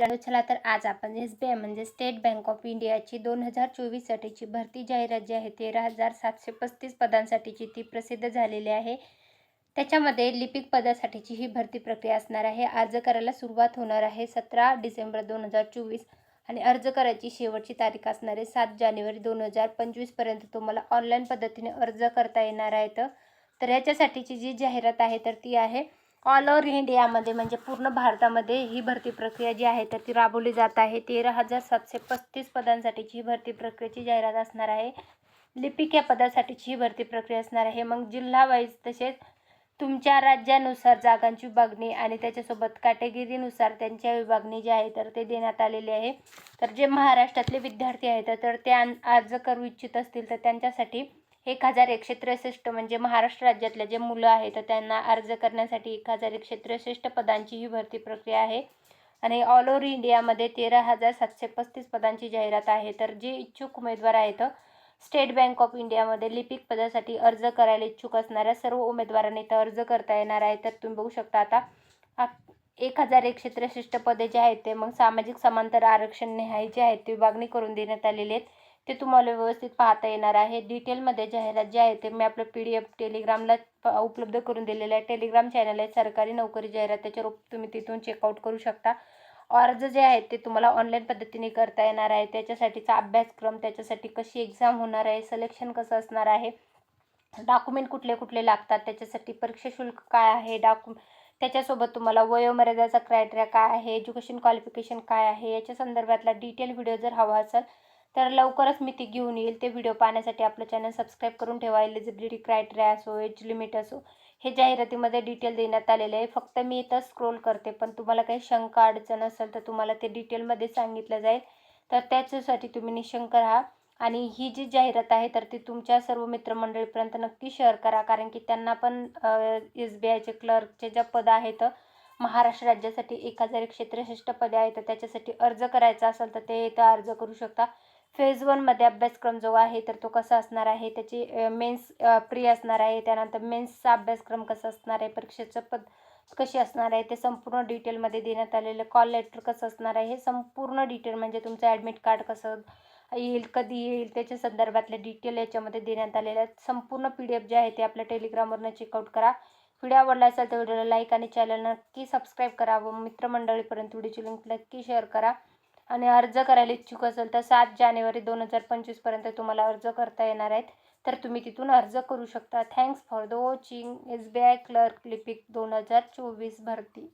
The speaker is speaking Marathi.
चला तर आज आपण एस बी आय म्हणजे स्टेट बँक ऑफ इंडियाची दोन हजार चोवीससाठीची भरती जाहिरात जी आहे तेरा हजार सातशे पस्तीस पदांसाठीची ती प्रसिद्ध झालेली आहे. त्याच्यामध्ये लिपिक पदासाठीची ही भरती प्रक्रिया असणार आहे. अर्ज करायला सुरुवात होणार आहे सतरा डिसेंबर दोन हजार चोवीस आणि अर्ज करायची शेवटची तारीख असणार आहे सात जानेवारी दोन हजार पंचवीसपर्यंत तुम्हाला ऑनलाईन पद्धतीने अर्ज करता येणार आहेत. तर याच्यासाठीची जी जाहिरात आहे तर ती आहे ऑल ओव्हर इंडियामध्ये म्हणजे पूर्ण भारतामध्ये ही भरती प्रक्रिया जी आहे तर ती राबवली जात आहे. तेरा हजार सातशे पस्तीस पदांसाठीची ही भरती प्रक्रियेची जाहिरात असणार आहे. लिपिक या पदासाठीची ही भरती प्रक्रिया असणार आहे. मग जिल्हा वाईज तसेच तुमच्या राज्यानुसार जागांची विभागणी आणि त्याच्यासोबत कॅटेगरीनुसार त्यांच्या विभागणी जी आहे तर ते देण्यात आलेली आहे. तर जे महाराष्ट्रातले विद्यार्थी आहेत तर ते अर्ज करू इच्छित असतील तर त्यांच्यासाठी एक हजार एकशे त्रेसष्ट म्हणजे महाराष्ट्र राज्यातले जे मुलं आहेत तर त्यांना अर्ज करण्यासाठी एक हजार एकशे त्रेसष्ट पदांची ही भरती प्रक्रिया आहे. आणि ऑल ओव्हर इंडियामध्ये तेरा हजार सातशे पस्तीस पदांची जाहिरात आहे. तर जे इच्छुक उमेदवार आहेत स्टेट बँक ऑफ इंडियामध्ये लिपिक पदासाठी अर्ज करायला इच्छुक असणाऱ्या सर्व उमेदवारांनी इथं अर्ज करता येणार आहे. तर तुम्ही बघू शकता आता एक हजार एकशे त्रेसष्ट पदे जे आहेत ते मग सामाजिक समांतर आरक्षण न्याय जे आहेत ते विभागणी करून देण्यात आलेले आहेत. ते तुम्हाला व्यवस्थित पाहता येणार आहे. डिटेलमध्ये जाहिरात जे आहे ते मी आपलं पी डी एफ टेलिग्रामला प- उपलब्ध करून दिलेलं आहे. टेलिग्राम चॅनल आहे सरकारी नोकरी जाहिरात त्याच्यावर तुम्ही तिथून चेकआउट करू शकता. अर्ज जे आहेत ते तुम्हाला ऑनलाईन पद्धतीने करता येणार आहे. त्याच्यासाठीचा अभ्यासक्रम त्याच्यासाठी कशी एक्झाम होणार आहे सलेक्शन कसं असणार आहे डॉक्युमेंट कुठले कुठले लागतात त्याच्यासाठी परीक्षा शुल्क काय आहे डॉक्यु त्याच्यासोबत तुम्हाला वयोमर्यादाचा क्रायटेरिया काय आहे एज्युकेशन क्वालिफिकेशन काय आहे याच्या संदर्भातला डिटेल व्हिडिओ जर हवा असेल तर लवकरच मी ती घेऊन येईल. ते व्हिडिओ पाहण्यासाठी आपलं चॅनल सबस्क्राईब करून ठेवा. एलिजिबिलिटी क्रायटेरिया असो एज लिमिट असो हे जाहिरातीमध्ये डिटेल देण्यात आलेले आहे. फक्त मी इथं स्क्रोल करते. पण तुम्हाला काही शंका अडचण असेल तर तुम्हाला ते डिटेलमध्ये सांगितलं जाईल. तर त्याच्यासाठी तुम्ही निशंक राहा. आणि ही जी जाहिरात आहे तर ती तुमच्या सर्व मित्रमंडळीपर्यंत नक्की शेअर करा. कारण की त्यांना पण एस बी आयचे क्लर्कचे ज्या पदं आहेत महाराष्ट्र राज्यासाठी एक हजार एकशे त्रेसष्ट पदे आहेत. तर त्याच्यासाठी अर्ज करायचा असेल तर ते इथं अर्ज करू शकता. फेज वनमध्ये अभ्यासक्रम जो आहे तर तो कसा असणार आहे? त्याची मेन्स प्री असणार आहे. त्यानंतर मेन्सचा अभ्यासक्रम कसा असणार आहे? परीक्षेचं पद कशी असणार आहे? ते संपूर्ण डिटेलमध्ये देण्यात आलेलं कॉल लेटर कसं असणार आहे? हे संपूर्ण डिटेल म्हणजे तुमचं ॲडमिट कार्ड कसं येईल कधी येईल त्याच्या संदर्भातले डिटेल याच्यामध्ये देण्यात आलेले आहेत संपूर्ण पी डी एफ जे आहे ते आपल्या टेलिग्रामवरनं चेकआउट करा. व्हिडिओ आवडला असेल तर व्हिडिओला लाईक आणि चॅनल नक्की सबस्क्राईब करा व मित्रमंडळीपर्यंत व्हिडिओची लिंक नक्की शेअर करा. आणि अर्ज करायला इच्छुक असेल तर सात जानेवारी दोन हजार पंचवीसपर्यंत तुम्हाला अर्ज करता येणार आहेत. तर तुम्ही तिथून अर्ज करू शकता. Thanks for the watching S B I clerk लिपिक दोन हजार चोवीस भरती.